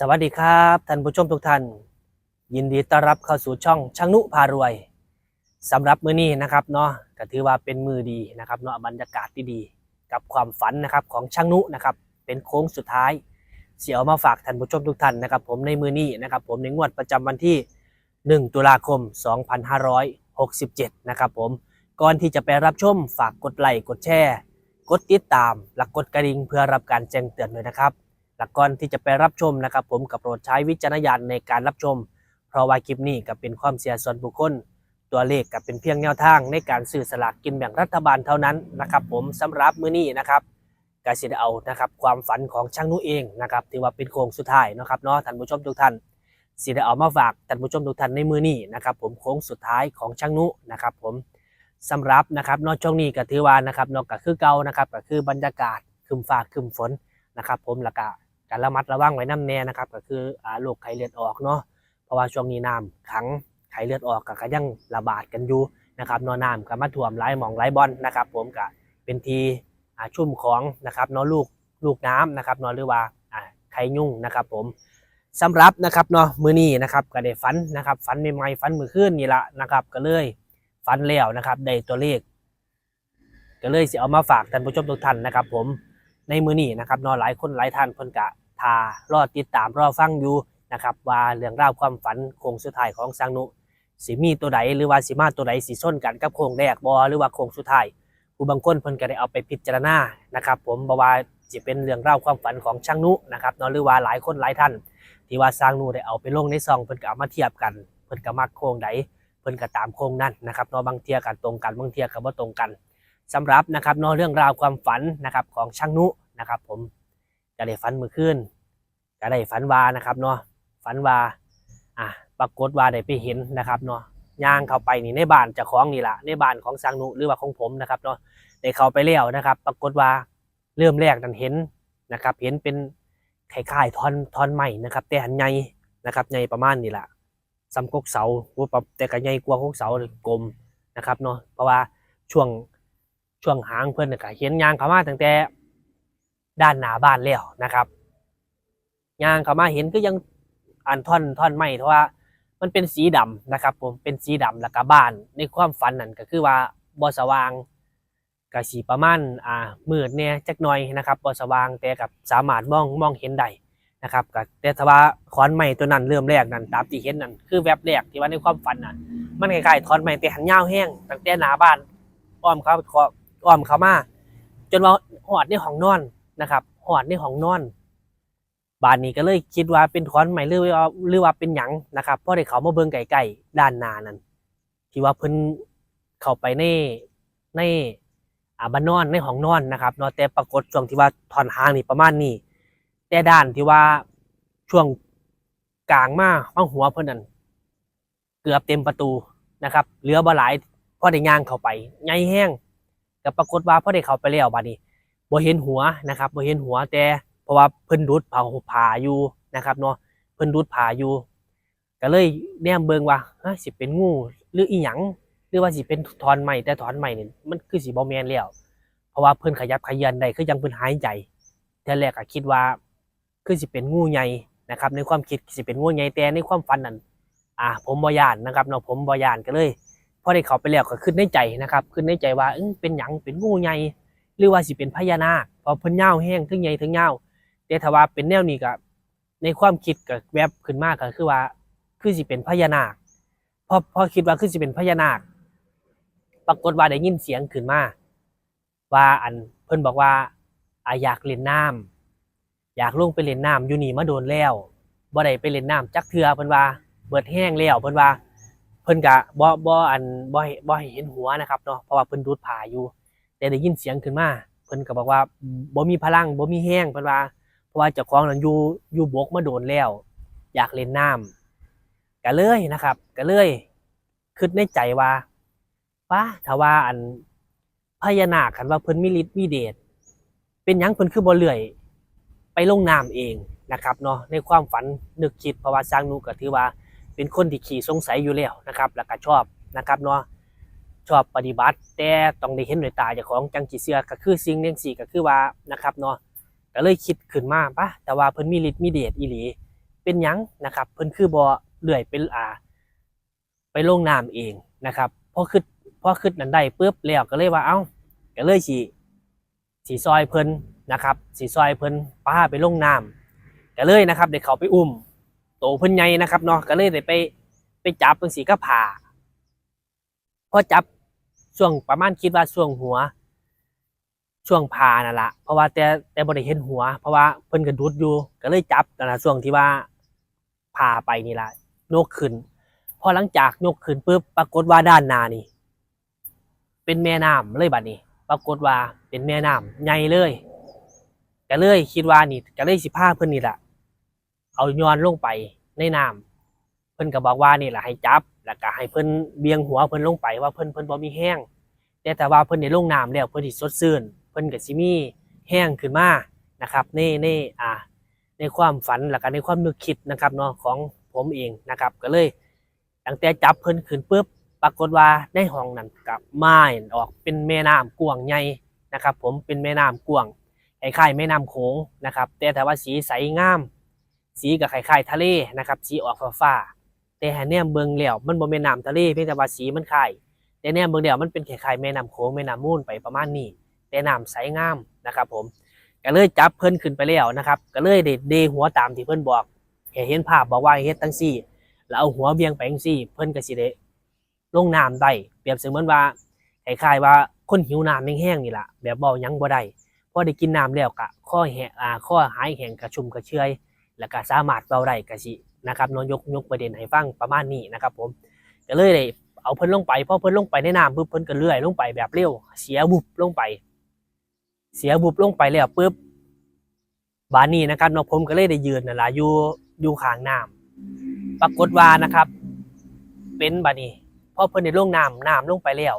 สวัสดีครับท่านผู้ชมทุกท่าน ยินดีต้อนรับเข้าสู่ช่องช่างนุพารวยสำหรับมื้อนี้นะครับเนาะก็ถือว่าเป็นมือดีนะครับเนาะบรรยากาศที่ดีกับความฝันนะครับของช่างนุนะครับเป็นโค้งสุดท้าย เสียวมาฝากท่านผู้ชมทุกท่านนะครับ ผมในมือนี้นะครับ ผมในงวดประจำวันที่ 1 ตุลาคม 2567 นะครับผมก่อนที่จะไปรับชมฝากกดไลค์กดแชร์ กดติดตามและกดกระดิ่งเพื่อรับการแจ้งเตือนด้วยนะครับ และก่อนที่จะไปรับชมนะครับ ผมกับโปรดใช้วิจารณญาณในการรับชม เพราะว่าคลิปนี้ก็เป็นความเสียส่วนบุคคล ตัวเลขก็เป็นเพียงแนวทางในการซื้อสลากกินแบ่งรัฐบาลเท่านั้นนะครับ ผมสำหรับมื้อนี้นะครับกสิเอานะครับความฝันของช่างนุเองนะครับที่ว่าเป็นโค้งสุดท้ายนะครับเนาะท่านผู้ชมทุกท่านสิได้เอามาฝากท่านผู้ชมทุกท่านในมื้อนี้นะครับผมโค้งสุดท้ายของช่างนุนะครับ ผมสำหรับนะครับเนอกช่วงนี้ก็ถือว่านะครับเนอกก็คือเก่านะครับก็คือบรรยากาศคึมฟ้าคึมฝนนะครับ ผมและก็ การระมัดระวังไว้น้ำแน่นะครับก็คืออโรคไข้เลือดออกเนาะเพราะว่าช่วงนี้น้ำขังไข้เลือดออกก็ยังระบาดกันอยู่นะครับนอน้ำก็มาท่วมหลายหมองหลายบอนนะครับผมก็เป็นทีชุ่มของนะครับนาะลูกลูกน้ำนะครับนาะหรือว่าไข้ยุ่งนะครับผมสำหรับนะครับเนาะมือนี้นะครับก็ได้ฝันนะครับฝันใหม่ๆฝันมื้อคืนนี่ละนะครับ ก็เลยฝันแล้วนะครับได้ตัวเลข ก็เลยสิเอามาฝากท่านผู้ชมทุกท่านนะครับ ผม ในมือนี้นะครับนอหลายคนหลายท่านเพิ่นกะทารอติดตามรอฟังอยู่นะครับว่าเรื่องราวความฝันโค้งสุดท้ายของสังนุสิมีตัวใดหรือว่าสิมาตัวใดสิส้นกันกับโค้งแรกบอหรือว่าโค้งสุดท้ายผู้บางคนเพิ่นก็ได้เอาไปพิจารณานะครับผมบ่ว่าสิเป็นเรื่องราวความฝันของช่างนุนะครับนอหรือว่าหลายคนหลายท่าน ที่ว่าสร้างนุได้เอาไปลงในซองเพิ่นก็เอามาเทียบกัน เพิ่นก็มักโค้งใดเพิ่นก็ตามโค้งนั้นนะครับนาะบางเทียกันตรงกันบางเทียก็บ่ตรงกัน สำหรับนะครับเนาะเรื่องราวความฝันนะครับของช่างนุนะครับ ผมจะได้ฝันเมื่อคืนจะได้ฝันวานะครับเนาะฝันวาอะปรากฏว่าได้ไปเห็นนะครับเนาะย่างเข้าไปนี่ในบ้านเจ้าของนี่แหละในบ้านของช่างนุหรือว่าของผมนะครับเนาะได้เข้าไปแล้วนะครับ ปรากฏว่าเริ่มแรกนั้นเห็นนะครับ เห็นเป็นคล้ายๆท่อนท่อนใหม่นะครับ แต่หันใหญ่นะครับใหญ่ประมาณนี่แหละสำกกเสาว่าปรับแต่ก็ใหญ่กว่าของเสากลมนะครับเนาะเพราะว่าช่วง ช่วงหางเพื่อนน่ะก็เห็นยางเขามาตั้งแต่ด้านหน้าบ้านแล้วนะครับยางเขามาเห็นก็ยังอันท่อนท่อนไม้เพราะว่ามันเป็นสีดำนะครับ ผมเป็นสีดำแล้วก็บ้าน ในความฝันนั่นก็คือว่าบ่สว่างก็สีประมาณอ่ามืดเนี่ยจักหน่อยนะครับบ่สว่างแต่กับสามารถมองมองเห็นได้นะครับก็แต่ถ้าว่าขอนไม้ตัวนั้นเริ่มแรกนั่นตามที่เห็นนั่นคือแวบแรกที่ว่าในความฝันน่ะมันคล้ายๆท่อนไม้แต่หันยาวแห้งตั้งแต่หน้าบ้านอ้อมเขา อ้อมเขามาจนว่าหอดในห้องนอนนะครับหอดในห้องนอนบ้านนี้ก็เลยคิดว่าเป็นถอนใหม่หรือว่าหรือว่าเป็นหยังนะครับเพราะได้เขามาเบิ่งไก่ๆด้านหน้านั้นที่ว่าเพิ่นเข้าไปในในอาบานอนในห้องนอนนะครับเนาะแต่ปรากฏช่วงที่ว่าถอนหางนี่ประมาณนี้ แต่ด้านที่ว่าช่วงกลางมาฟังหัวเพิ่นนั่นเกือบเต็มประตูนะครับเหลือบ่หลายพอได้ย่างเข้าไปใหญ่แห้ง ก็ปรากฏว่าพอได้เข้าไปแล้วบัดนี้บ่เห็นหัวนะครับบ่เห็นหัวแต่เพราะว่าเพิ่นดูดผ้าผ่าอยู่นะครับเนาะเพิ่นดูดผ้าอยู่ก็เลยแนมเบิงว่าฮะสิเป็นงูหรืออีหยังหรือว่าสิเป็นถอนใหม่แต่ถอนใหม่นี่มันคือสิบ่แม่นแล้วเพราะว่าเพิ่นขยับขยันได้คือยังเพิ่นหายใจแต่แรกก็คิดว่าคือสิเป็นงูใหญ่นะครับ ในความคิดสิเป็นงูใหญ่แต่ในความฝันนั้นอ่าผมบ่ย่านนะครับเนาะผมบ่ย่านก็เลย พอได้เข้าไปแล้วก็ขึ้นในใจนะครับ ขึ้นในใจว่าเอ้ยเป็นหยังเป็นงูใหญ่หรือว่าสิเป็นพญานาคพอเพิ่นยาแห้งถึงใหญ่ถึงยาแต่ถ้าว่าเป็นแนวนี้ก็ในความคิดก็แวบขึ้นมากก็คือว่าคือสิเป็นพญานาคพอพอคิดว่าคือสิเป็นพญานาค ปรากฏว่าได้ยินเสียงขึ้นมาว่าอันเพิ่นบอกว่าอาอยากเล่นน้ำอยากลงไปเล่นน้ำอยู่นี่มาโดนแล้วบ่ได้ไปเล่นน้ำจักเทือเพิ่นว่า เบิดแห้งแล้วเพิ่นว่า เพิ่นกะบ่บ่อันบ่บ่ให้เห็นหัวนะครับเนาะเพราะว่าเพิ่นดูดผ่าอยู่ แต่ได้ยินเสียงขึ้นมาเพิ่นก็บอกว่าบ่มีพลังบ่มีแห้งเพิ่นว่า เพราะว่าเจ้าของนั้นอยู่อยู่บกมาโดนแล้ว อยากเล่นน้ำก็เลยนะครับก็เลยคิดในใจว่าป้าถ้าว่าอันพญานาคคันว่าเพิ่นมีฤทธิ์มีเดชเป็นหยังเพิ่นคือบ่เลื่อย ไปลงน้ำเองนะครับเนาะในความฝันนึกคิดเพราะว่าสร้างนุก็ถือว่า เป็นคนที่ขี่สงสัยอยู่แล้วนะครับ แล้วก็ชอบนะครับเนาะชอบปฏิบัติ แต่ต้องได้เห็นด้วยตาเจ้าของจังจีเสือก็คือสิ่งเลี้ยงสี่ก็คือว่านะครับเนาะก็เลยคิดขึ้นมาปะแต่ว่าเพิ่นมีฤทธิ์มีเดชอีหลี เป็นยังนะครับ เพิ่นคือบ่เลื่อยเป็นอาไปลงน้ำเองนะครับพอขึ้นพอขึ้นนั้นได้ปุ๊บแล้วก็เลยว่าเอ้าก็เลยสิสีซอยเพิ่นนะครับสีซอยเพิ่นป้าไปลงน้ำก็เลยนะครับเด็กเขาไปอุ้ม ตเพิ่นใหญ่นะครับเนาะก็เลยได้ไปไปจับเพิ่นสีก็ผ่าพอจับช่วงประมาณคิดว่าช่วงหัว ช่วงผ่านั่นละเพราะว่าแต่แต่บ่ได้เห็นหัว เพราะว่าเพิ่นก็ดุดอยู่ ก็เลยจับนั่นละช่วงที่ว่าผ่าไปนี่ละโนกขึ้นพอหลังจากยกขึ้นปุ๊บปรากฏว่าด้านหน้านี่ เป็นแม่น้ำเลยบัดนี้ ปรากฏว่าเป็นแม่น้ำใหญ่เลยก็เลยคิดว่านี่ก็เลยสิพาเพิ่นนี่แหละ เอาย้อนลงไปในน้ำเพิ่นก็บอกว่านี่แหละให้จับ แล้วก็ให้เพิ่นเบี่ยงหัวเพิ่นลงไปว่าเพิ่นเพิ่นบ่มีแห้งแต่แต่ว่าเพิ่นได้ลงน้ำแล้วเพิ่นสิสดชื่นเพิ่นก็สิมีแห้งขึ้นมานะครับในในอ่าในความฝันแล้วก็ในความนึกคิดนะครับเนาะของผมเองนะครับ ก็เลยตั้งแต่จับเพิ่นขึ้นปุ๊บปรากฏว่าในห้องนั้นกับไม้ออกเป็นแม่น้ำกว้างใหญ่นะครับ ผมเป็นแม่น้ำกว้างคล้ายๆแม่น้ำโขงนะครับ แต่แต่ว่าสีใสงาม สีกับคล้ายๆทะเลนะครับสีออกฟ้าๆแต่แหนมเบิงแล้วมันบ่แม่น้ำทะเลเพียงแต่ว่าสีมันคล้ายแต่แนมเบิงแล้วมันเป็นคล้ายๆแม่น้ำโขงแม่น้ำมูลไปประมาณนี้ แต่น้ำใสงามนะครับผมก็เลยจับเพิ่นขึ้นไปแล้วนะครับก็เลยเด็ดเดหัวตามที่เพิ่นบอกให้เห็นภาพบอกว่าให้เฮ็ดตั้งซี่ แล้วเอาหัวเบียงไปจังซี่ เพิ่นก็สิได้ลงน้ำได้เปรียบเสมือนว่าคล้ายๆว่าคนหิวน้ำแห้งๆนี่ล่ะแบบเบายังบ่ได้พอได้กินน้ำแล้วก็ข้อแหงอ่าข้อหายแห้งกระชุ่มกระเชย แล้วก็สามารถเบาได้ก็สินะครับเนอนยกยกประเด็นให้ฟังประมาณนี้นะครับผมก็เลยได้เอาเพิ่นลงไปพอเพิ่นลงไปในน้ำปุ๊บเพิ่นก็เลื่อยลงไปแบบเร็วเสียบุบลงไป เสียบุบลงไปแล้วปุ๊บบานนี้นะครับน้องผมก็เลยได้ยืนนั่นล่ะอยู่อยู่ข้างน้ำปรากฏว่านะครับ เป็นบัดนี้พอเพิ่นได้ลงน้ำน้ำลงไปแล้ว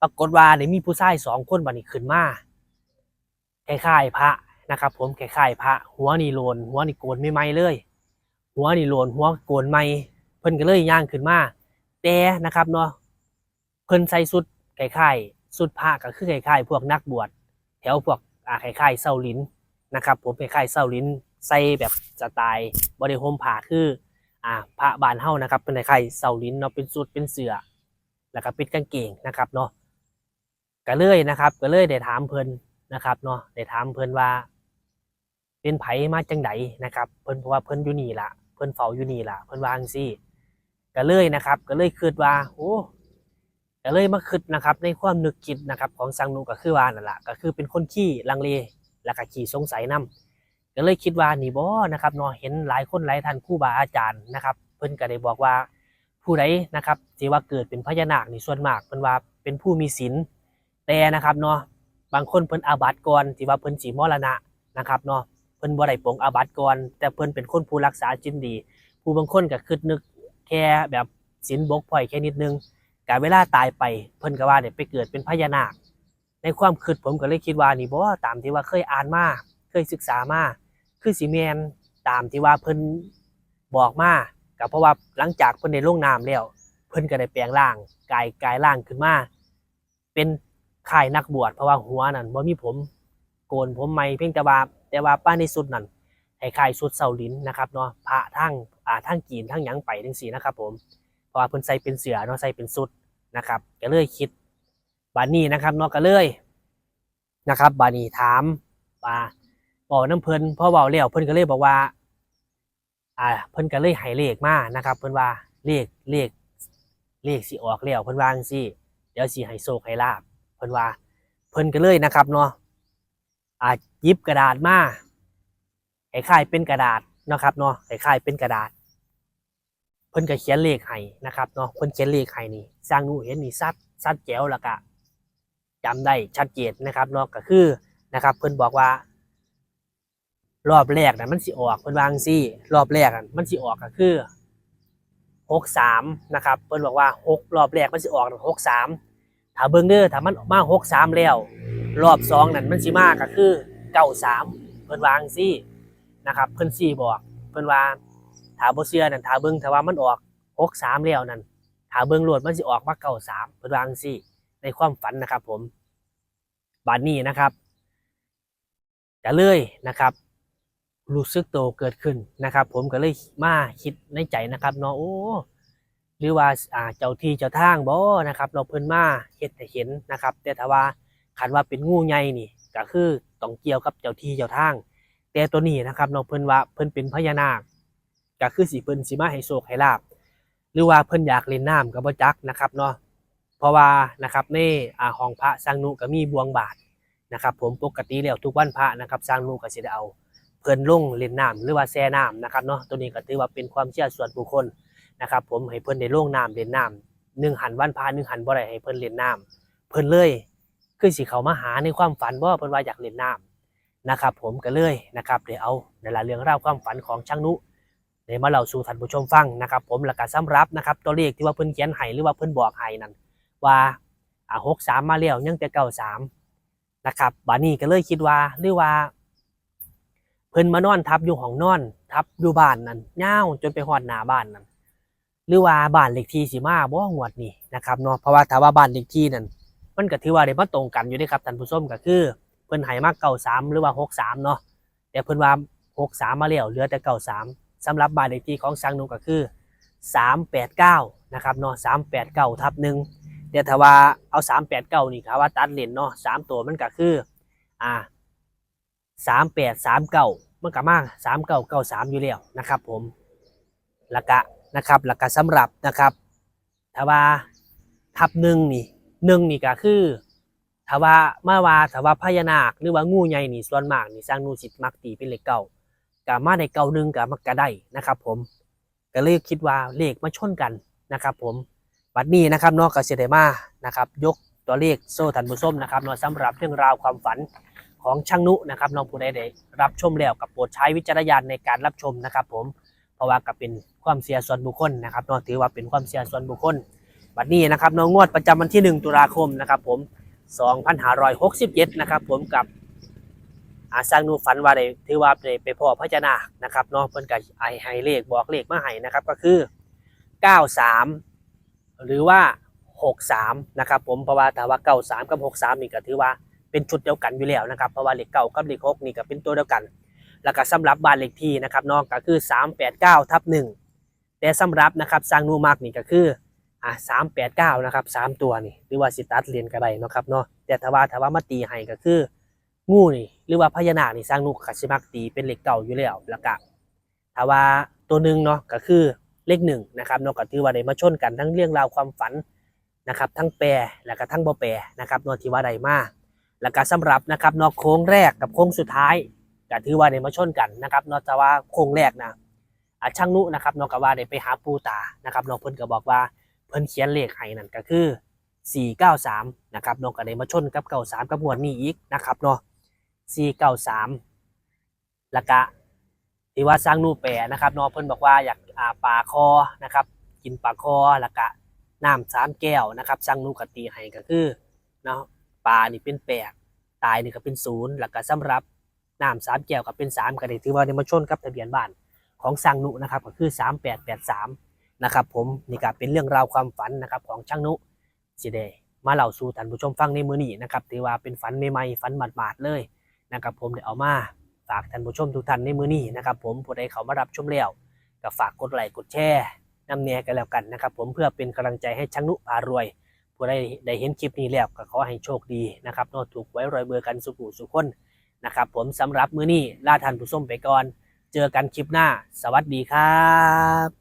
ปรากฏว่าได้มีผู้ชายสองคนบัดนี้ขึ้นมาคล้ายๆพระ นะครับผมคล้ายๆพระหัวนี่โลนหัวนี่โกนไม่ไหมเลย หัวนี่โลนหัวโกนไม่เพิ่นก็เลยย่างขึ้นมาแต่นะครับเนาะเพิ่นใส่สุดคล้ายๆสุดผ้าก็คือคล้ายๆพวกนักบวชแถวพวกอ่าคล้ายๆเซาลินนะครับ ผมคล้ายๆเซาลินใส่แบบสไตล์บริโภมผ้าคืออ่าพระบานเฮานะครับ เป็นไข่เสาลิ้นเนาะเป็นสุดเป็นเสือแล้วก็ป็นกางเกงนะครับเนาะก็เลยนะครับก็เลยได้ถามเพิ่นนะครับเนาะได้ถามเพิ่นว่า เป็นไผมาจังไดนะครับ เพิ่นเพราะว่าเพิ่นอยู่นี่ล่ะเพิ่นเฝ้าอยู่นี่ล่ะเพิ่นวางซี่ก็เลยนะครับ ก็เลยคิดว่าโอ้ก็เลยมาคิดนะครับ ในความนึกคิดนะครับ ของสังนุก็คือว่านั่นแหละก็คือเป็นคนขี้ลังเลแล้วก็ขี้สงสัยนํก็เลยคิดว่านี่บ่นะครับเนาะเห็นหลายคนหลายท่านครูบาอาจารย์นะครับ เพิ่นก็ได้บอกว่าผู้ใดนะครับที่ว่าเกิดเป็นพญานาคนี่ส่วนมากเพิ่นว่าเป็นผู้มีศีลแต่นะครับเนาะบางคนเพิ่นอาบัติก่อนที่ว่าเพิ่นสิมรณะนะครับเนาะ เพิ่นบ่ได้ปลงอาบัติก่อน แต่เพิ่นเป็นคนผู้รักษาศีลดี ผู้บางคนก็คิดนึกแค่แบบศีลบกพร่อยแค่นิดนึงกาเวลาตายไปเพิ่นก็ว่าเนี่ยไปเกิดเป็นพญานาค ในความคิดผมก็เลยคิดว่านี่บ่ตามที่ว่าเคยอ่านมาเคยศึกษามาคือสีแมนตามที่ว่าเพิ่นบอกมาก็เพราะว่าหลังจากเพิ่นได้ลงน้ำแล้ว เพิ่นก็ได้แปลงร่างกายกายร่างขึ้นมาเป็นข่ายนักบวชเพราะว่าหัวนั่นบ่มีผมโกนผมไม่เพียงแต่ว่า แต่ว่าป้าในสุดนั่นให้ข่ายสุดเสาลินนะครับเนาะพระทั้งอ่าทั้งกีนทั้งหยังไปทั้งสีนะครับผมเพราะว่าเพิ่นใส่เป็นเสือเนาะใส่เป็นสุดนะครับก็เลยคิดบานี้นะครับเนาะก็เลยนะครับบานี้ถามว่าบอกน้ำเพิ่นพ่อเบาแล้วเพิ่นก็เลยบอกว่าอ่าเพิ่นก็เลยให้เลขมานะครับ เพิ่นว่าเลขเลขเลขสิออกแล้วเพิ่นว่าจังซี่เดี๋ยวสิให้โชคให้ลาบเพิ่นว่าเพิ่นก็เลยนะครับเนาะอ่า ยิบกระดาษมาคล้ายเป็นกระดาษเนาะครับเนาะคล้ายเป็นกระดาษ เพิ่นก็เขียนเลขให้นะครับเนาะเพิ่นเขียนเลขให้นี่สร้างนูเห็นนี่ซัดซัดแจ๋วล้วก็จำได้ชัดเจนนะครับเนาะก็คือนะครับ เพิ่นบอกว่ารอบแรกนะมันสิออกเพิ่นวางซี่รอบแรกมันสิออกก็คือหกสามนะครับเพิ่นบอกว่าหกรอบแรกมันสิออกหกสามถ้าเบิ่งเด้อถ้ามันมาหกสามแล้ว รอบสองนั่นมันสิมากก็คือ เก้าสามเพิ่นวาจั่งซี่นะครับ เพิ่นสี่บอก เพิ่นว่าถาบ่เชื่อนั่นถาเบิ่งถ้าว่ามันออกหกสามแล้วนั่นถาเบิ่งโลดมันสิออกมาเก้าสามเพิ่นวาจั่งซี่ ในความฝันนะครับผมบัดนี้นะครับก็เลยนะครับรู้สึกโตเกิดขึ้นนะครับ ผมก็เลยมาคิดในใจนะครับเนาะโอ้หรือว่าอ่าเจ้าที่เจ้าทางบ่นะครับ เราเพิ่นมาเฮ็ดให้เห็นนะครับ แต่ถ้าว่าคันว่าเป็นงูใหญ่นี่ ก็คือต้องเกี่ยวกับเจ้าที่เจ้าทาง แต่ตัวนี้นะครับเนาะเพิ่นว่าเพิ่นเป็นพญานาคก็คือสิเพิ่นสิมาให้โชคให้ลาบหรือว่าเพิ่นอยากเล่นน้ำก็บ่จักนะครับเนาะเพราะว่านะครับในอ่าห้องพระสังนุก็มีบวงบาทนะครับ ผมปกติแล้วทุกวันพระนะครับสังนุก็สิได้เอาเพิ่นลงเล่นน้ำหรือว่าแช่น้ำนะครับเนาะตัวนี้ก็ถือว่าเป็นความเชื่อส่วนบุคคลนะครับ ผมให้เพิ่นได้ลงน้ำเล่นน้ำหนึ่งหันวันพาหนึ่งหันบ่ได้ให้เพิ่นเล่นน้ำเพิ่นเลย คือสิเขามาหาในความฝันบ่าเพิ่นว่าอยากเล่นน้ำนะครับ ผมก็เลยนะครับเดี๋ยวเอาในละเรื่องราวความฝันของช่างนุเดี๋ยวมาเล่าสู่ท่านผู้ชมฟังนะครับ ผมแล้วก็สำรับนะครับ ตัวเลขที่ว่าเพิ่นเขียนให้หรือว่าเพิ่นบอกให้นั่นว่าอ่าหกสามมาแล้วยังแต่เก้าสามนะครับบานี้ก็เลยคิดว่าหรือว่าเพิ่นมานอนทับอยู่ห้องนอน ทับอยู่บ้านนั่นย่าวจนไปฮอดหน้าบ้านนั่นหรือว่าบ้านเลขที่สิมาบ่งวดนี้นะครับเนาะเพราะว่าถ้าว่าบ้านเลขที่นั่น มันก็ถือว่าได้มาตรงกันอยู่เด้ครับท่านผู้ชมก็คือ เพิ่นให้มา93หรือว่า63เนาะแต่เพิ่นว่า63มมาแล้วเหลือแต่93สามสำหรับบ้านเลขที่ของสังนุก็คือ389นะครับเนาะ389ทับ1แต่ถ้าว่าเอา389นี่ครับว่าตัดเลนเนาะสามตัวมันก็คืออ่าสามแปดสามเก้ามันก็มากสามเก้าเก้าสามอยู่แล้วนะครับผมแล้วก็นะครับแล้วก็สำหรับนะครับถ้าว่าทับหนึ่งนี่ หนึ่งนี่ก็คือถ้าว่ามาว่าถ้าว่าพญานาคหรือว่างูใหญ่นี่ส่วนมากนี่สร้างนูสิตมักตีเป็นเลขเก้าก็มาในเก้าหนึ่งก็มักก็ได้นะครับ ผมก็เลยคิดว่าเลขมาชนกันนะครับ ผมบัดนี้นะครับนอกก็เสด็มานะครับ ยกตัวเลขโซ่ทันผู้ส้มนะครับนาะสำหรับเรื่องราวความฝันของช่างนุนะครับน้องผู้ใดได้รับชมแล้วกับโปรดใช้วิจารณญาณในการรับชมนะครับ ผมเพราะว่ากับเป็นความเสียส่วนบุคคลนะครับนอถือว่าเป็นความเสียส่วนบุคคลัดนี้นะครับน้องงวดประจำวันที่ 1 ตุลาคมนะครับผม2567นะครับผมกับอาสร้างนุฝันว่าได้ถือว่าได้ไปพ่อพระเจนานะครับเน้องเพิ่นก็ไอให้เลขบอกเลขมาให้นะครับก็คือ 93 หรือว่า 63นะครับผมเพราะว่าถ้าว่า 93 กับ 63นี่ก็ถือว่าเป็นชุดเดียวกันอยู่แล้วนะครับเพราะว่าเลขเก้ากับเลขหกนี่ก็เป็นตัวเดียวกัน แล้วก็สำหรับบ้านเลขที่นะครับน้องก็คือ 389ทับหนึ่งแต่สำหรับนะครับสร้างนูมากนี่ก็คือ อะสา389นะครับสามตัวนี่หรือว่าสิตัดเรียนก็ไดเนาะครับเนาะแต่ถ้าว่าถ้าว่ามาตีให้ก็คือ งูนี่หรือว่าพญานาคนี่สร้างนูก็สิมักตีเป็นเหลขเก่าอยู่แล้วแล้วก็ถ้าว่าตัวหนึ่งเนาะก็คือเลขหนึ่งนะครับเนาะก็ถือว่าได้มาชนกันทั้งเรื่องราวความฝันนะครับ ทั้งแปรแล้วก็ทั้งบ่แปรนะครับเนาะที่ว่าได้มาแล้วก็สำหรับนะครับเนอกโค้งแรกกับโค้งสุดท้ายก็ถือว่าได้มาชนกันนะครับเนอกจากว่าโค้งแรกนะอ่าช่างนุนะครับเนอกจากว่าได้ไปหาปูตานะครับเนอกเพิ่นก็บอกว่า เพิ่นเขียนเลขให้นั่นก็คือ 493 นะครับน้องก็ได้มาชนกับ 93 กับงวดนี้อีกนะครับเนาะ 493 แล้วก็ที่ว่าสร้างนูแปรนะครับเนาะเพิ่นบอกว่าอยากอ่าปลาคอนะครับ กินปลาคอแล้วก็น้ำสามแก้วนะครับสร้างนูกตีให้ก็คือเนาะปลานี่เป็นแปดตายนี่ก็เป็นศูนย์แล้วก็สำหรับน้ำสามแก้วก็เป็นสามก็ได้ที่ว่าได้มาชนกับทะเบียนบ้านของสร้างนุนะครับก็คือ 3883 นะครับผมนี่ก็เป็นเรื่องราวความฝันนะครับของช่างนุสิเดมาเล่าสู่ท่านผู้ชมฟังในมือนี้นะครับถือว่าเป็นฝันใหม่ๆฝันหมาดๆเลยนะครับผมเดี๋ยวเอามาฝากท่านผู้ชมทุกท่านในมือนี้นะครับผมผู้ใดเขามารับชมแล้วก็ฝากกดไลค์กดแชร์นำแนกันแล้วกันนะครับผมเพื่อเป็นกำลังใจให้ช่างนุพารวย ผู้ใดได้เห็นคลิปนี้แล้วก็ขอให้โชคดีนะครับนอถูกไว้รอยเบอร์กันสุขุสุขคนนะครับผมสำหรับมือนี้ลาท่านผู้ชมไปก่อน เจอกันคลิปหน้า สวัสดีครับ